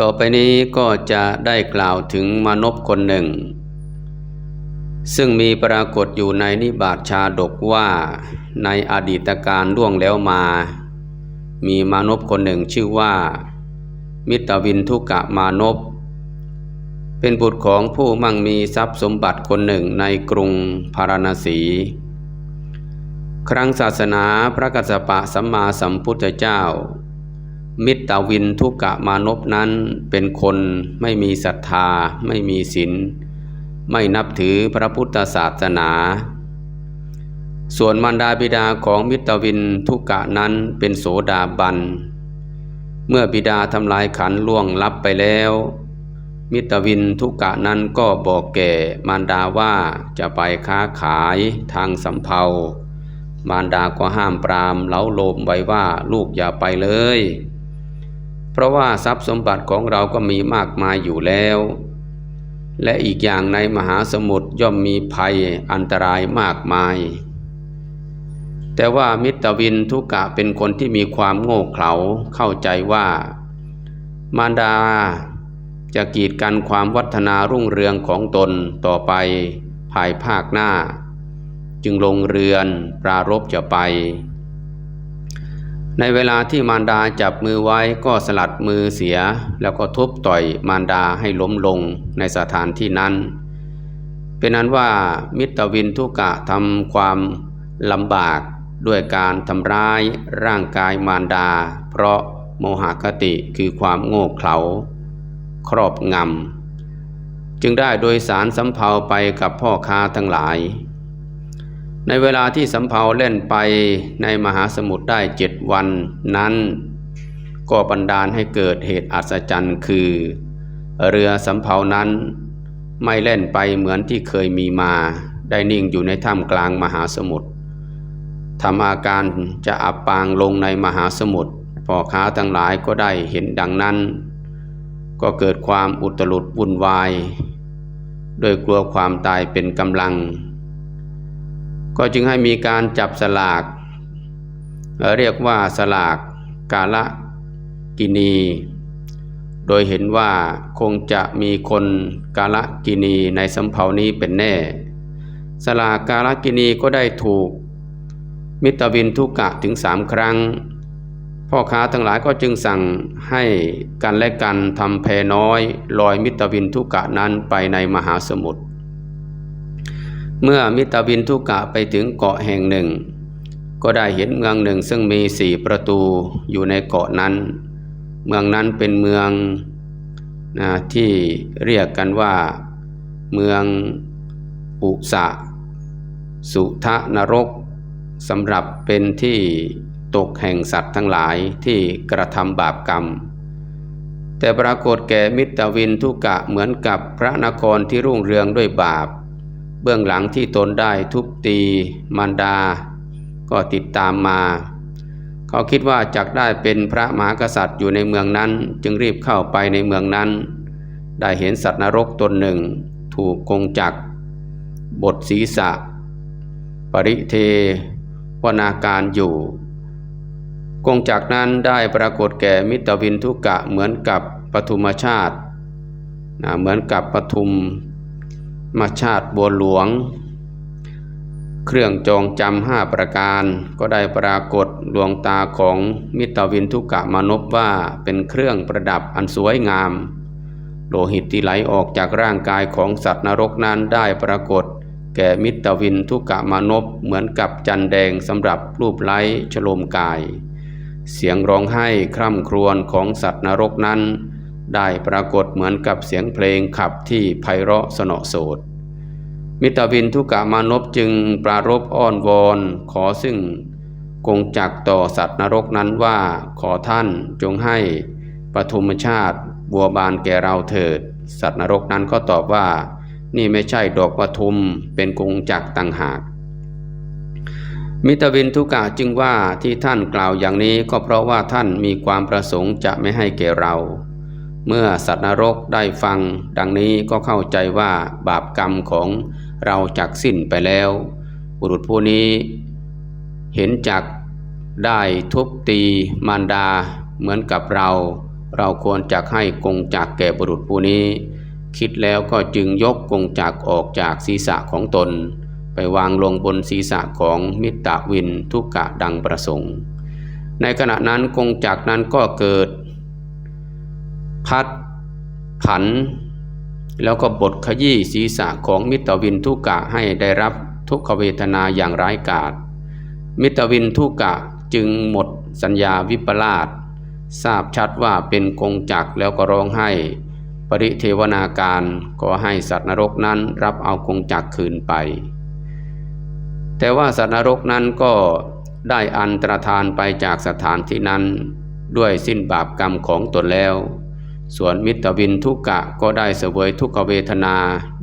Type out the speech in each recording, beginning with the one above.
ต่อไปนี้ก็จะได้กล่าวถึงมนพคนหนึ่ง ซึ่งมีปรากฏอยู่ในนิบาตชาดกว่าในอดีตการล่วงแล้วมา มีมานพคนหนึ่งชื่อว่า มิตรวินทุกะมานพเป็นบุตรของผู้มั่งมีทรัพย์สมบัติคนหนึ่งในกรุงพาราณสี ครั้งศาสนาพระกัสสปะสัมมาสัมพุทธเจ้า มิตรวินทุกะมานพนั้นเป็นคนไม่มีศรัทธา ไม่มีศีลไม่นับถือพระพุทธศาสนา ส่วนมารดาบิดาของมิตรวินทุกะนั้นเป็นโสดาบัน เมื่อบิดาทำลายขันล่วงลับไปแล้ว มิตรวินทุกะนั้นก็บอกแก่มารดาว่าจะไปค้าขายทางสำเภามารดาก็ห้ามปรามเล้าโลมไว้ว่าลูกอย่าไปเลย เพราะว่าทรัพย์สมบัติของเราก็มีมากมายอยู่แล้ว และอีกอย่างในมหาสมุทรย่อมมีภัยอันตรายมากมาย แต่ว่ามิตรวินทุกะเป็นคนที่มีความโง่เขลาเข้าใจว่า มารดาจะกีดกันความวัฒนารุ่งเรืองของตนต่อไปภายภาคหน้า จึงลงเรือนปรารบจะไป ในเวลาที่มารดาจับมือไว้ก็สลัดมือเสีย แล้วก็ทุบต่อยมารดาให้ล้มลงในสถานที่นั้น เป็นนั้นว่ามิตรวินทุกะทำความลำบากด้วยการทำร้ายร่างกายมารดา เพราะโมหคติคือความโง่เขลาครอบงำ จึงได้โดยสารสำเภาไปกับพ่อค้าทั้งหลาย ในเวลาที่สำเภาเล่นไปในมหาสมุทรได้เจ็ดวันนั้น ก็บันดาลให้เกิดเหตุอัศจรรย์คือ เรือสำเภานั้น ไม่เล่นไปเหมือนที่เคยมีมา ได้นิ่งอยู่ในถ้ำกลางมหาสมุทรทำอาการจะอับปางลงในมหาสมุทรพ่อค้าทั้งหลายก็ได้เห็นดังนั้น ก็เกิดความอุตลุดวุ่นวาย โดยกลัวความตายเป็นกำลัง ก็จึงให้มีการจับสลาก เรียกว่าสลากกาละกินี โดยเห็นว่าคงจะมีคนกาละกินีในสำเภานี้เป็นแน่ สลากกาละกินีก็ได้ถูก มิตรวินทุกะถึงสามครั้ง พ่อค้าทั้งหลายก็จึงสั่งให้กันและกันทำแพน้อยลอยมิตรวินทุกะนั้นไปในมหาสมุทร เมื่อมิตรวินทุกะไปถึงเกาะแห่งหนึ่ง ก็ได้เห็นเมืองหนึ่งซึ่งมีสี่ประตูอยู่ในเกาะนั้น เมืองนั้นเป็นเมืองนะที่เรียกกันว่า เมืองอุสะสุทะนรกสำหรับเป็นที่ตกแห่งสัตว์ทั้งหลายที่กระทำบาปกรรม แต่ปรากฏแก่มิตรวินทุกะเหมือนกับพระนครที่รุ่งเรืองด้วยบาป เบื้องหลังที่ตนได้ทุบตีมารดา ก็ติดตามมา เขาคิดว่าจักได้เป็นพระมหากษัตริย์อยู่ในเมืองนั้น จึงรีบเข้าไปในเมืองนั้น ได้เห็นสัตว์นรกตนหนึ่ง ถูกกงจักบทศีรษะ ปริเทวนาการอยู่กงจากนั้นได้ปรากฏแก่มิตรวินทุกะเหมือนกับปฐุมชาติ เหมือนกับปฐุม มาชาติบัวหลวง เครื่องจองจำห้าประการ ก็ได้ปรากฏดวงตาของมิตรวินทุกะมานพว่าเป็นเครื่องประดับอันสวยงาม โลหิตที่ไหลออกจากร่างกายของสัตว์นรกนั้นได้ปรากฏ แก่มิตรวินทุกะมานพเหมือนกับจันแดงสำหรับรูปไล้ฉโลมกาย เสียงร้องไห้คร่ำครวญของสัตว์นรกนั้น ได้ปรากฏเหมือนกับเสียงเพลงขับที่ไพเราะสนอโสดมิตรวินทุกามานพจึงปรารบอ้อนวอนขอซึ่งกงจักต่อสัตว์นรกนั้นว่าขอท่านจงให้ปฐุมชาติบัวบานแก่เราเถิด สัตว์นรกนั้นก็ตอบว่า นี่ไม่ใช่ดอกปทุมเป็นกงจักต่างหาก มิตรวินทุกะจึงว่าที่ท่านกล่าวอย่างนี้ก็เพราะว่าท่านมีความประสงค์จะไม่ให้แก่เรา เมื่อสัตว์นรกได้ฟัง ดังนี้ก็เข้าใจว่าบาปกรรมของเราจักสิ้นไปแล้ว บุรุษผู้นี้ เห็นจักได้ทุบตีมารดาเหมือนกับเรา เราควรจักให้กงจักแก่บุรุษผู้นี้ คิดแล้วก็จึงยกกงจักออกจากศีรษะของตน ไปวางลงบนศีรษะของมิตรวินทุกกะดังประสงค์ ในขณะนั้นกงจักนั้นก็เกิด พัด ผัน แล้วก็บดขยี้ศีรษะของมิตรวินทุกะให้ได้รับทุกขเวทนาอย่างร้ายกาจมิตรวินทุกะจึงหมดสัญญาวิปลาสทราบชัดว่าเป็นกงจักแล้วก็ร้องไห้ ปริเทวนาการขอให้สัตว์นรกนั้นรับเอากงจักคืนไป แต่ว่าสัตว์นรกนั้นก็ได้อันตรธานไปจากสถานที่นั้น ด้วยสิ้นบาปกรรมของตนแล้ว ส่วนมิตรวินทุกกะก็ได้เสวยทุกขเวทนา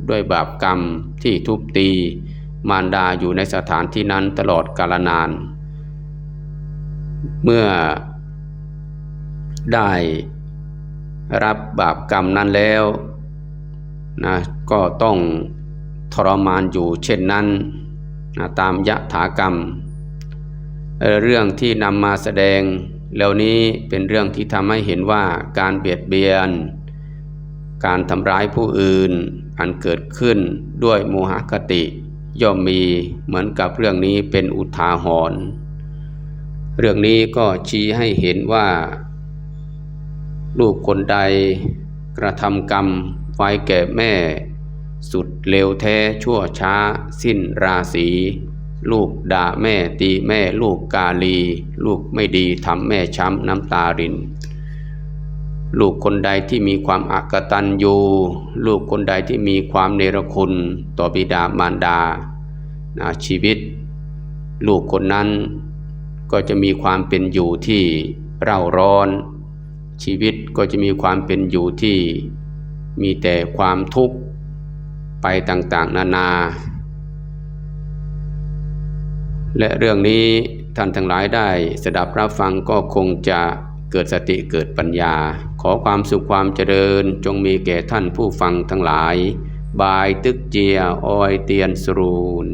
ด้วยบาปกรรมที่ทุบตี มารดาอยู่ในสถานที่นั้นตลอดกาลนาน เมื่อได้รับบาปกรรมนั้นแล้วนะก็ต้องทรมานอยู่เช่นนั้นนะตามยะถากรรม เรื่องที่นำมาแสดง แล้วนี้เป็นเรื่องที่ทำให้เห็นว่าการเบียดเบียน การทำร้ายผู้อื่น อันเกิดขึ้นด้วยโมหคติ ย่อมมีเหมือนกับเรื่องนี้เป็นอุทาหรณ์เรื่องนี้ก็ชี้ให้เห็นว่า ลูกคนใดกระทำกรรมไว้แก่แม่ สุดเลวแท้ชั่วช้าสิ้นราศี ลูกด่าแม่ตีแม่ลูกกาลี ลูกไม่ดีทำแม่ช้ำน้ำตาริน ลูกคนใดที่มีความอักตันยูลูกคนใดที่มีความเนรคุณต่อบิดามารดาชีวิต ลูกคนนั้นก็จะมีความเป็นอยู่ที่เร่าร้อน ชีวิตก็จะมีความเป็นอยู่ที่มีแต่ความทุกข์ไปต่างๆ นานา และเรื่องนี้ท่านทั้งหลายได้สดับรับฟังก็คงจะเกิดสติเกิดปัญญา ขอความสุขความเจริญจงมีแก่ท่านผู้ฟังทั้งหลาย บายตึกเจียออยเตียนสรูน